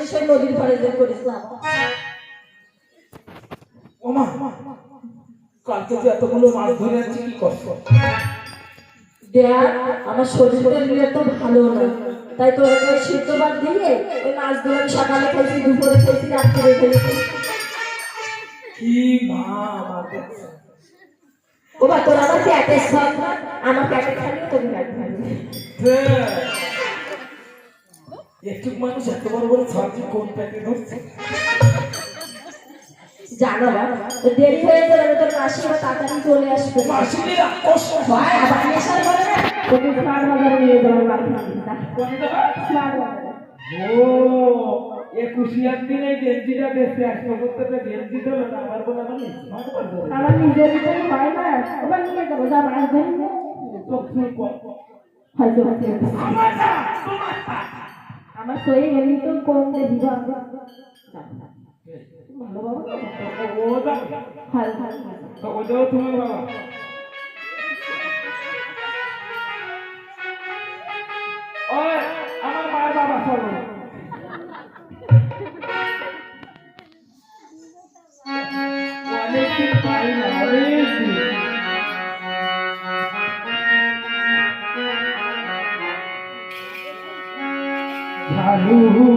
করিস নদীর পাড়ে যে করিস না ওমা কালকে যে এতগুলো মাছ ধরে আনছি কি কষ্ট? আমার শরীরটা নিয়ে তো ভালো না। তাই তোর ওই সিদ্ধ ভাত দিয়ে ওই মাছগুলো আমি সকালে খাইছি দুপুরে খাইছি রাত্রে খাইছি কি মা আমার ও বা তোর আমার প্যাকেজ সব আমার প্যাকেজ খালি তোর প্যাকেজ খালি। একটু মানুষ এত বড় বড় সবজি কোন প্যাকে ধরছে? জানো না দেরি হয়ে যাবে তোর মাসি তাড়াতাড়ি চলে আসবে। মাসিনি আকর্ষণ ভাই আবার নেশার করে না তোকে স্মার্ট বাজারে নিয়ে যাব বাড়ি থেকে স্মার্ট বাজারে ও একুশিয়ার দিন গেঞ্জিটা দেখতে আসব করতে তো গেঞ্জি দিল না আমার বলে আমি স্মার্ট বাজারে আমার নিজের ভিতরে না। নিয়ে যাব যা হয়তো আমার না। আমার শরীর এমনি তো কম দেখি ভালো বাবা। ভালো। ভালো তুমি বাবা আমার মার বাবা চলো অনেকদিন পাই না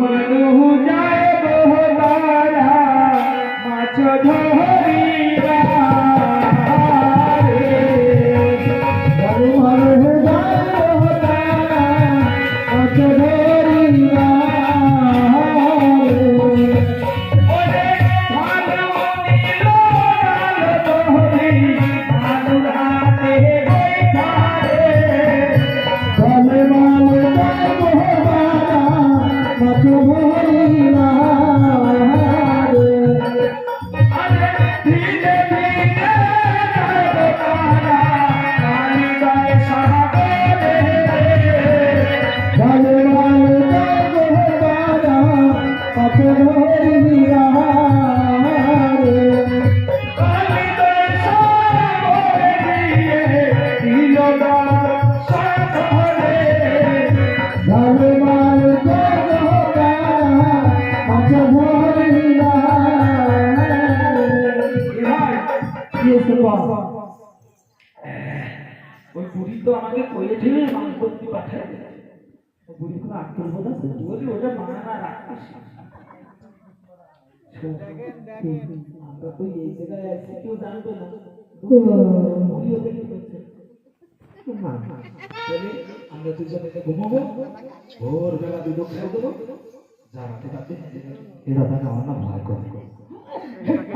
মানু যায় বহদারা মাছ ধরিরা ওই বুড়ি তো আমাকে বুড়ি কোনো বলি ওটা মানা রাখিস আমরা তো এই জায়গায় আছি, কেউ জানবে না। আমরা দুজনে ঘুমাবো, ভোরবেলা দুটো খেয়ে দেবো। যা রাতে রাতে এ দাদা আমার না ভয় করে আমি থাকি তো কিসের ভয়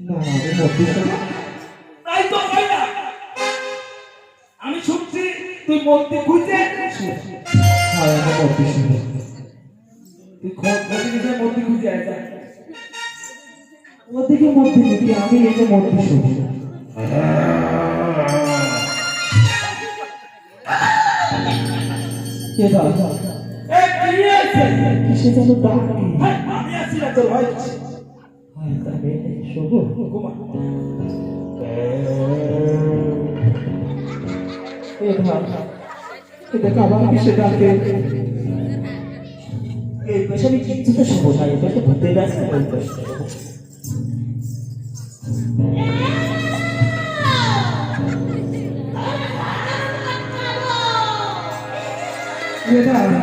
না আমি শোনো তাই তো কই না। আমি শুনছি তুই মূর্তি খুঁজে। হ্যাঁ আমি শোনো তুই খোঁজ নিয়ে মূর্তি খুঁজে যা। ওদিকে মূর্তি নিবি আমি এই যে মূর্তি শোনো? কিসে যেন ডাকি আমি আছি না তোর ভাই দেখ আবার কিসে ডাকে এই পাশে আমি কিচ্ছু তো শোভো না এই পাশে ভূতে এ দাদা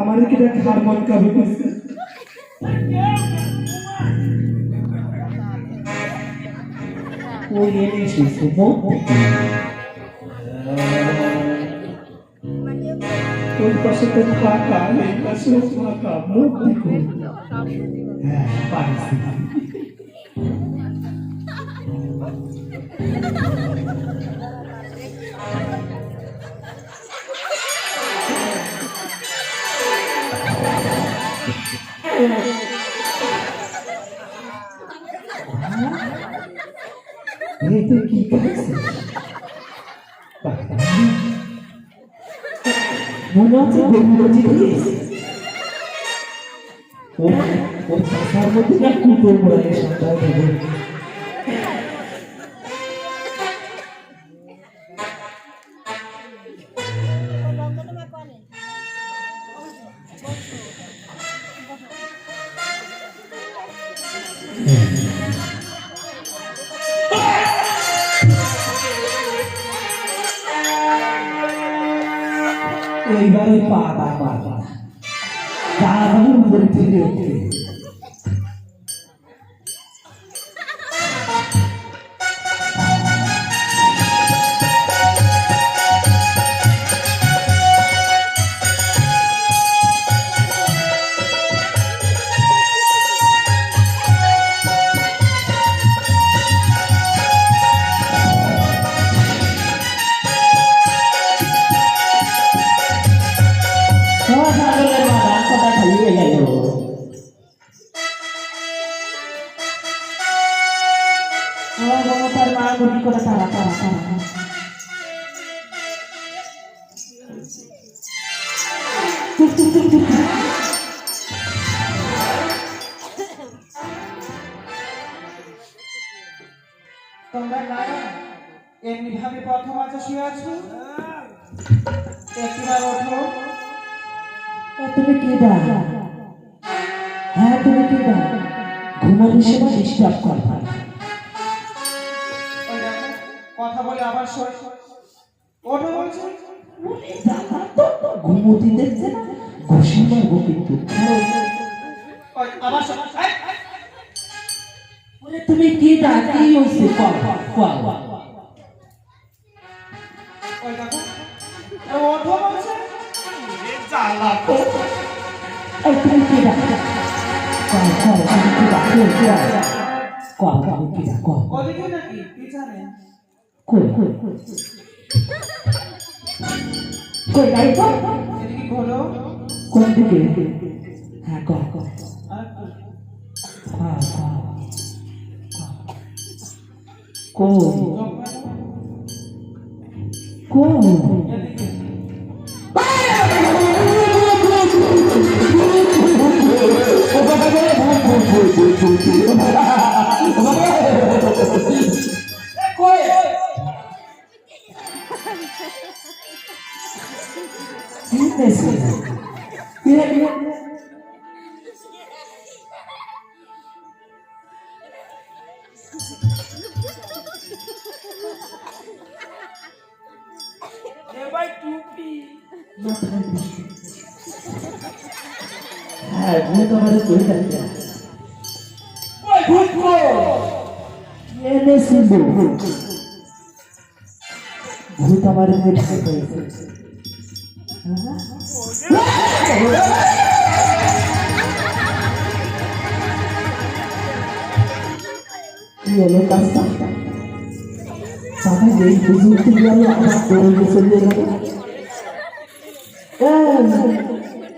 আমার কি দেখ হার মন কাবি করছে। ওই এনে এসেছে ওই পাশে তো ফাঁকা এই পাশে ফাঁকা মুখ দেখুন হ্যাঁ পাইছি এই তুই কি মনে হচ্ছে গম্ভীর জিনিস ও ও চাষার মধ্যে না কুটো পড়ে সন্তান দেবে এইবার পা পা পা পা তার উপরে থেকে তোমরা কারা এমনি ভাবে প্রথম আছে, শুয়ে আছো? একবার ওঠো। তুমি কি দা হ্যাঁ তুমি কি দা ঘুমানোর সময় ডিস্টার্ব করবা আবার সরে ওঠো বলছি। ঘুমোতে দেখছে না ঘুষি মারবো কিন্তু। আবার সরে বলে তুমি কি দা কি হইছে কও কও ওই দেখো। এ ওঠো বলছে। এই তুমি কি দা কও কও তুমি কি দা কও কও কও তুমি কি দা কও ওদিকে নাকি? পিছনে। কই কই কই কই নাই এদিকে ঘোরো কোন দিকে? হ্যাঁ কও কও এদিকে কি হ্যাঁ ভূত আমাদের করে থাকে এনে শুনব। ভূত আমার কি হলো কাজটা? বাবা যেই বুঝতে গেল আমার দৌড়ে চলে গেল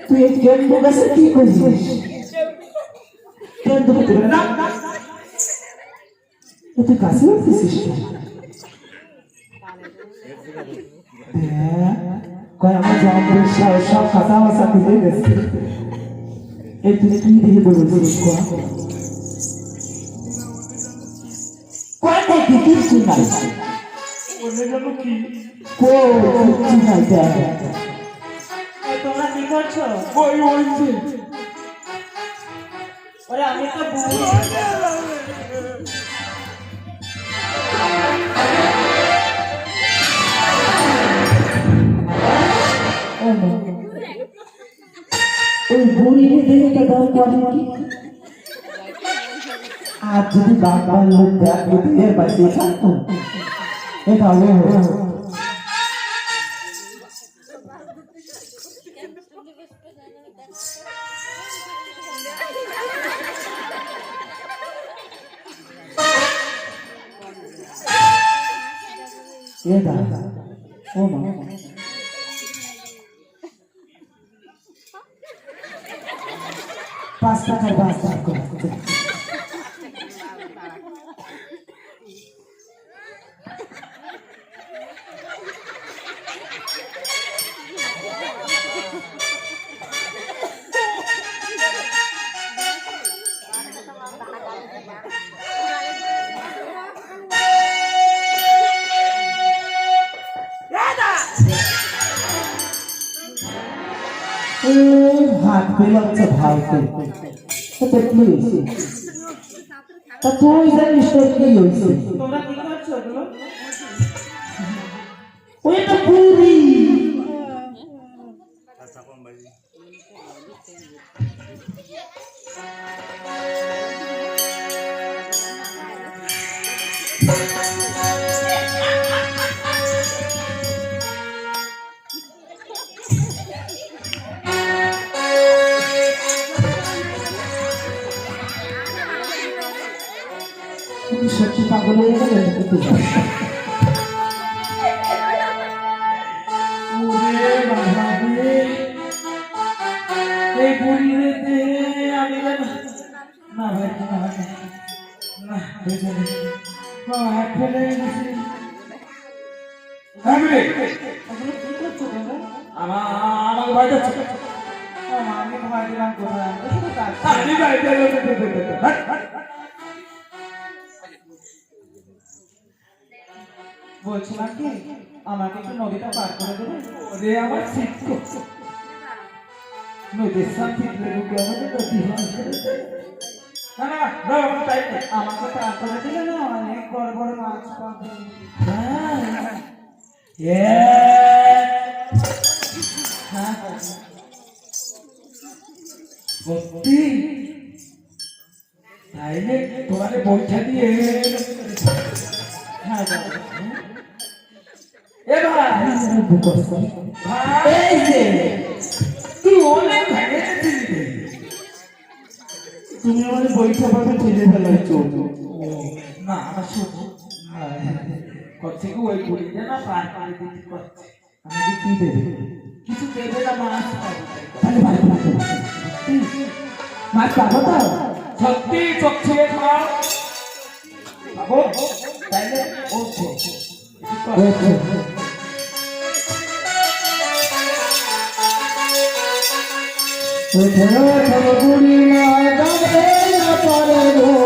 তুই এই কেন্দ্র কাছে কি করছিস কেন্দ্র করে না ও তুই কাছে উঠতেছিস কয় আমার জঙ্গলের সব সব কথা আমার সাথে হয়ে গেছে এই তুমি কি দিয়ে বলেছিস কোয়া কয় দেখি কিছু নাই কো কিছু নাই দেখ এই তোমরা কি করছ? ওই ওই ওরে আমি তো বুড়ি ও মা। দেখে দাও করে কি আর যদি বাবা লোক দেখো এর পাশে থাকতো এটা হলো এটা ও মা পাঁচ টাকার পাঁচ টাকা হাত পেলাচ্ছে ভাইকে তো কি হয়েছে? তা তুই জানিস তোর কি হয়েছে? তোমরা কি করছ এগুলো? ওই তো পুরি তুমি সত্যি পাগল হয়ে গেলে একটু যাও বলছিলাম কি, আমাকে একটু নদীটা পার করে দেবে? ওরে আমার ঠিক নদীর সাথে না না না আমাকে পার করে দিলে না অনেক বড় বড় মাছ পাবে। হ্যাঁ। হ্যাঁ। সত্যি? তাইলে তোমাকে পরীক্ষা দিয়ে হ্যাঁ এই যে তুই অনেক ভেঙে তুমি আমার বইটা পাবে ঠেলে ফেলাইছো না আমার শুধু করছে কি ওই গুলিতে না পার করে দিতে করছে আমাকে কি দেবে কিছু দেবে না মাছ পাবে তাহলে ভাই মাছ পাবো তো সত্যি চোখ ছেড়ে খাও বাবু তাইলে ও ওকে ওঠো বুড়ি না যাবে না পারে গো